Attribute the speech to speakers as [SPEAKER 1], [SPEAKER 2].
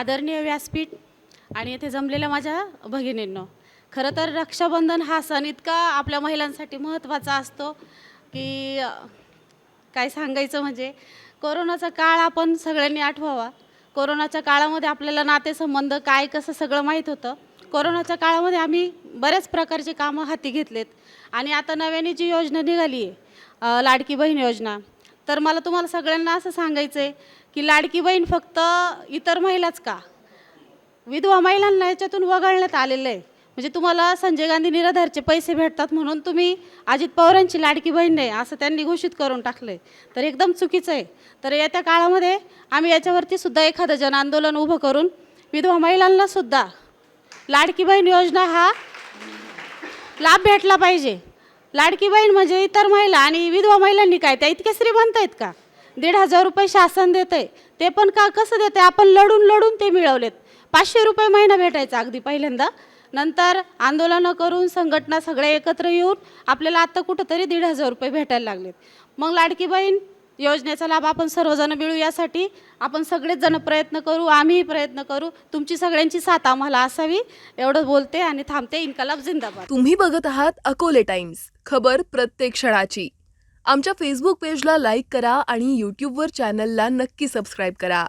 [SPEAKER 1] आदरणीय व्यासपीठ आणि येथे जमलेल्या माझ्या भगिनींनो खरं तर रक्षाबंधन हा सण इतका आपल्या महिलांसाठी महत्त्वाचा असतो की काय सांगायचं म्हणजे कोरोनाचा काळ आपण सगळ्यांनी आठवावा. कोरोनाच्या काळामध्ये आपल्याला नातेसंबंध काय कसं सगळं माहीत होतं. कोरोनाच्या काळामध्ये आम्ही बऱ्याच प्रकारचे कामं हाती घेतलेत. आणि आता नव्याने जी योजना निघाली आहे लाडकी बहीण योजना तर मला तुम्हाला सगळ्यांना असं सांगायचं आहे की लाडकी बहीण फक्त इतर महिलाच का? विधवा महिलांना याच्यातून वगळण्यात आलेलं आहे म्हणजे तुम्हाला संजय गांधी निराधारचे पैसे भेटतात म्हणून तुम्ही अजित पवारांची लाडकी बहीण नाही असं त्यांनी घोषित करून टाकलं आहे तर एकदम चुकीचं आहे. तर येत्या काळामध्ये आम्ही याच्यावरती सुद्धा एखादं जन आंदोलन उभं करून विधवा महिलांना सुद्धा लाडकी बहीण योजना हा लाभ भेटला पाहिजे. लाडकी बहीण म्हणजे इतर महिला आणि विधवा महिलांनी काय त्या इतके श्रीमंत आहेत का? दीड हजार रुपये शासन देत आहे ते पण का कसं देते आपण लढून लढून ते मिळवलेत. पाचशे रुपये महिना भेटायचा अगदी पहिल्यांदा. नंतर आंदोलनं करून संघटना सगळ्या एकत्र येऊन आपल्याला आत्ता कुठंतरी दीड हजार रुपये भेटायला लागलेत. मग लाडकी बहीण योजनेचा लाभ आपण सर्वजण मिळू यासाठी. आपण सगळेच जण प्रयत्न करू आम्हीही प्रयत्न करू. तुमची सगळ्यांची साथ आम्हाला असावी. एवढं बोलते आणि थांबते इन्कलाब जिंदाबाद.
[SPEAKER 2] तुम्ही बघत आहात अकोले टाइम्स. खबर प्रत्येक क्षणाची. आमच्या फेसबुक पेजला लाईक करा आणि यूट्यूबवर चॅनलला नक्की सबस्क्राईब करा.